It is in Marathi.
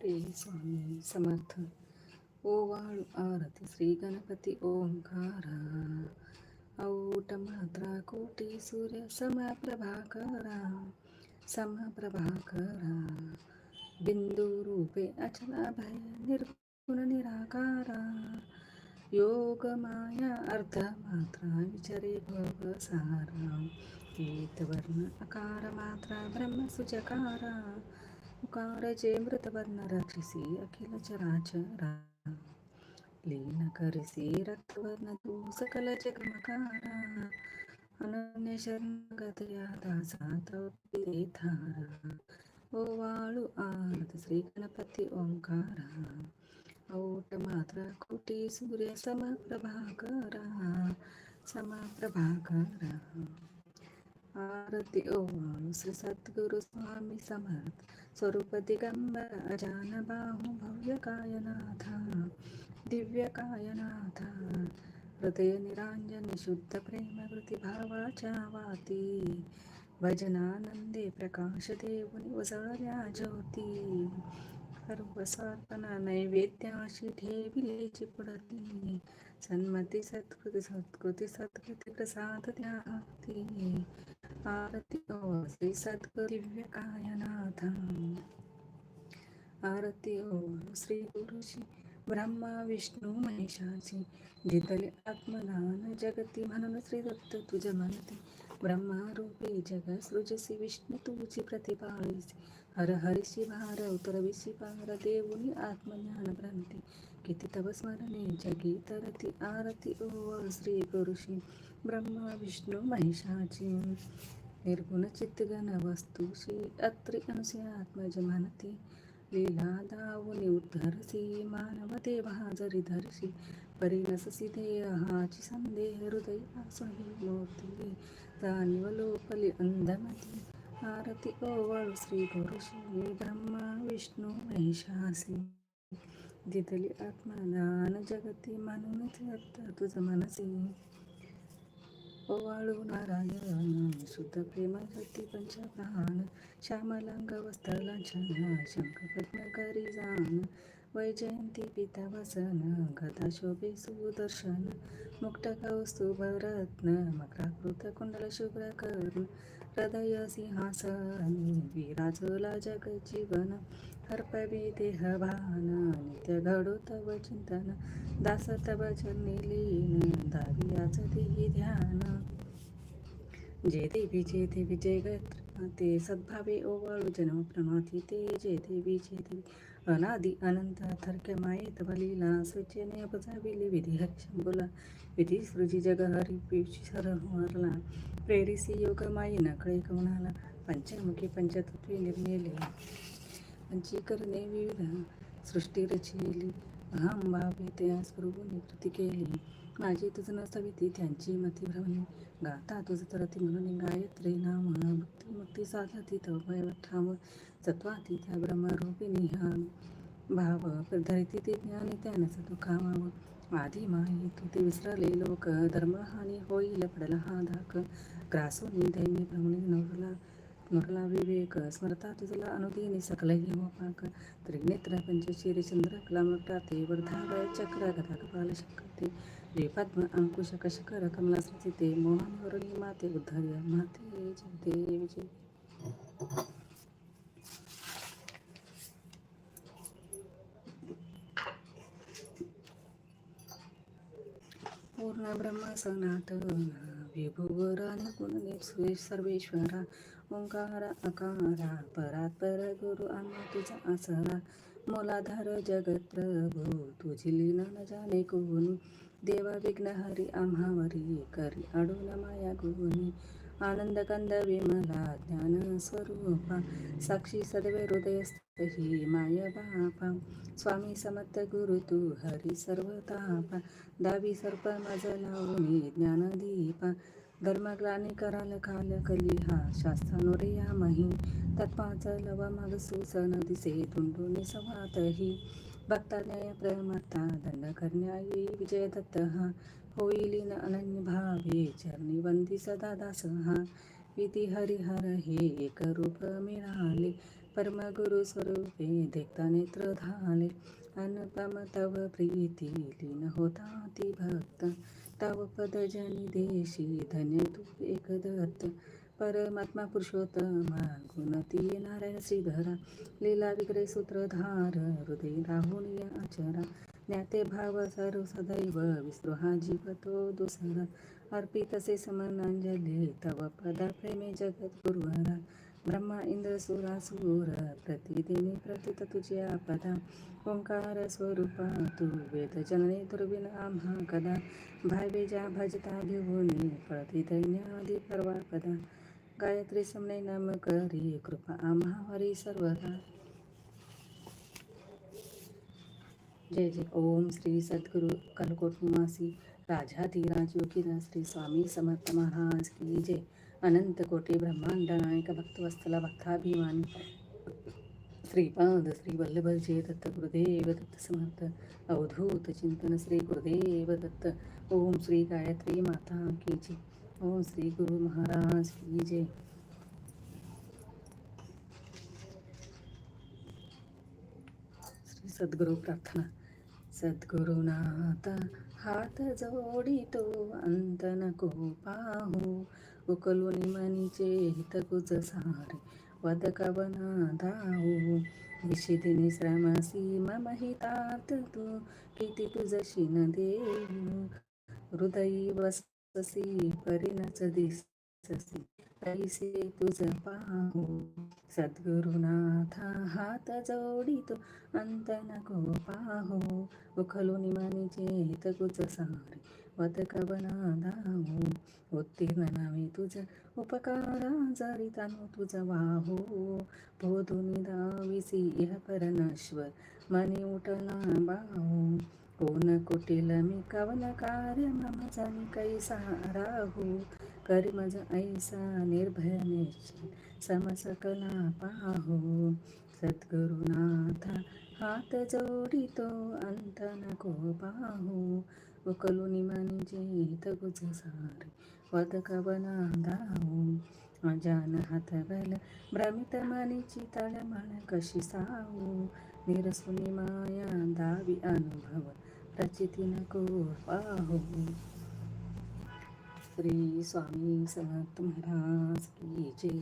श्री स्वामी समर्थ ओवाळु आरती श्री गणपती ओंकारा। औट मात्रा कोटी सूर्य समप्रभाकरा। समप्रभाकरा। बिंदू रूपे अचला भय निर्गुण निराकारा। योग माया अर्थ मात्रा विचारे भव सारा वर्ण अकार मात्रा ब्रह्मसुचकारा उकारचे मृतवर्ण राक्षसी अखिल चराचरा लीन करसी रक्तवर्ण तू सकल जगमकारा अनन्य शरणगत या दासा तपी थारा ओ वाळू आरत श्री गणपती ओंकारा औट मात्र कोटी सूर्य समप्रभाकरा भारती आरती श्री सद्गुरु स्वामी समर्थ। स्वरूप दिगंबर अजान बाहु भव्य कायनाथा दिव्य कायनाथा। हृदय निरांजन शुद्ध प्रेम भावाच्या वाती भजनानंदे प्रकाश देवनी उजळल्या ज्योती। सर्व नैवेद्याशी ठेविले चिपडती सन्मती सत्कृती सत्कृती सत्कृती प्रसाद द्याती आरती ओ श्री सद्गुरु दिव्य कायनाथ आरती ओ श्री गुरुशी ब्रह्मा विष्णू महेशाची जितले आत्मदान जगती म्हणून श्री दत्त तुझ्या म्हणते। ब्रह्मा रूपी जग सृजसी विष्णू तुझी प्रतिपाळीसी हर हरिशी भार उतरविशी पार देऊनी आत्मज्ञान भ्रांती किती तव स्मरणे जगी तरती आरती ओ श्री गुरुशी ब्रह्मा विष्णू महेशाची निर्गुण चित्तगण वस्तुशी अत्रि अनुसे आत्मज म्हणती लीला दावुनी उद्धरसी मानव देवा जरी धरशी परिणससी देहाची संदेह हृदय ही मूर्ती जाणीव लोपली अंधमती आरती ओवाळू श्री गुरुशी ब्रह्मा विष्णू महिषासी दिदली आत्मदान जगती म्हणूनच तुझ मनसी ओवाळू नारायण शुद्ध प्रेम शक्ती पंचप्राण श्यामलांग वस्त्रलांछन शंख पद्म करी जाण वैजयंती पिता वसन गदा शोभे सुदर्शन मुक्त कौस्तुभ रत्न मकराकृत कुंडल शुभ्र कर्ण हृदय सिंहासनी विराजला जग जीवन हरपवी देह भान नित्य घडो तव चिंतन दास तव चरणी लीन दावियाच देही ध्यान. जे देवी जे देवी जय गत्र ते सद्भावे ओवाळू जन्म प्रमाती ते जे देवी जे देवी. अनादि अनंत थरक्या मायेत बलीला स्वच्छने अपजाविले विधी हरिशंभुला. विधी सृजी जग हरी पिशी सरहरला प्रेरिसी योग माई नकळे कोणाला पंचमुखी पंचतत्वे निर्मिले. पंचीकरणे विविध सृष्टी रचिली. अहम भावे त्या स्वरूप कृती केली. माझी तुझ नसविती त्यांची मती भ्रमणी. गाता तुझ तरती म्हणून गायत्री नाम. भक्ती मुक्ती साधती तवय ठाम सत्वाती त्या ब्रह्मरूपी निहा भाव धरती ते ज्ञान त्यानच तू कामाव आधी माही तू ते विसरले लोक. धर्महानी होईल पडला हा धाक. ग्रासून दैनी भ्रमणी नवरला नुरला विवेक स्मरता तुझला अनुदीनी सकलही पाक त्रिनेत्र पंचशिरी चंद्र कला ते वर्धा चक्र गदा कपाल शक्ती जे पद्म अंकुश कशकर कमलासृती ते मोहनवरणी माते उद्धर्य माते जय. विजय पूर्ण ब्रह्म सनात विभुवराने गुण सर्वेश्वरा ओंकार अकारा परात पर गुरु आम्हा तुझा आसरा. मोलाधार जगत प्रभू तुझी लीना न जाणे कोणी. देवा विघ्न हरी आम्हावरी करी अडून माया गुणी. आनंद कंद विमला ज्ञान स्वरूपा. साक्षी सदवे हृदय माय बापा. स्वामी समर्थ गुरु तू हरी सर्वतापा. दावी सर्प मज लावणी ज्ञानदीपा. धर्मग्लानी कराल काल कली हा शास्त्रानुरिया मही. तत्पाच लव मग सुसन दिसे तुंडुनी सवातही भक्ता न्याय प्रमत्ता दंड करण्यायी विजय दत्त हा. होईलीन अनन्य भावे चरणी वंदी सदा दास हा. विधी हरिहर हे एक रूप मिळाले. परमगुरु स्वरूपे देखता नेत्र धाले. अनुपम तव प्रीती लीन होता ती भक्त. तव पद देशी धन्य तू एक दत्त परमात्मा पुरुषोत्तमा गुणती नारायण श्रीधरा। लीला विग्रह सूत्रधार हृदय राहुल आचरा ज्ञाते भाव सर्व सदैव विस्पृहा जीवतो दुसरा। अर्पितसे समनांजली तव पदा प्रेमे जगत गुरुवरा ब्रह्मा इंद्र सुरासुर प्रतिदिनी प्रतित तुझ्या पदा ओंकार स्वरूपा तू वेद जनने दुर्बिन आम्हा कदा भावेजा भजता भिवुनी पळती दैन्यादी परवा पदा गायत्री समने नाम करी कृपा आम्हा हरी सर्वदा। जय जय। ओम श्री सद्गुरु कलकोट निवासी राजाधिराज योगीराज श्री स्वामी समर्थ महाराज की जय। अनंत कोटी ब्रह्मांड नायक भक्तवत्सला भक्ताभिमानी श्रीपाद श्री वल्लभ जय दत्त गुरुदेव दत्त समर्थ अवधूत चिंतन श्री गुरुदेव दत्त ओम श्री गायत्री माता की जय। ओम श्री गुरु महाराज की जय। श्री सद्गुरु प्रार्थना। सद्गुरुनाथ हात जोडितो अंत नको पाहू उकलून मनीचे हितकुज सारे वदकवना धावू निशिदिनी श्रमसी मम हितात तू किती तुझशी न देऊ. हृदयी वससी परिणच दिससी कैसे तुझ पाहू. सद्गुरुनाथा हात जोडितो अंत नको पाहू. उखलून मानीचे हितकुच सारे वदकवना धावू उत्तीर्ण मी तुझ उपकारा जरी तानु तुझ वाहू. बोधुनी दाविसी इह परनश्वर मनी उठला बाहो. कोण कुटील मी कवन कार्य मम जानी कैसा राहू. करी मज ऐसा निर्भय निश्चय समसकला पाहो. सद्गुरुनाथ हात जोडितो अंत नको पाहू. उकलून मनीचे हितगुज सारे वदकवना धावू अजान हात बल भ्रमित मनीची तळमळ कशी सावू निरसुनी माया दावी अनुभव प्रचिती नको पाहू श्री स्वामी समर्थ महाराज की जय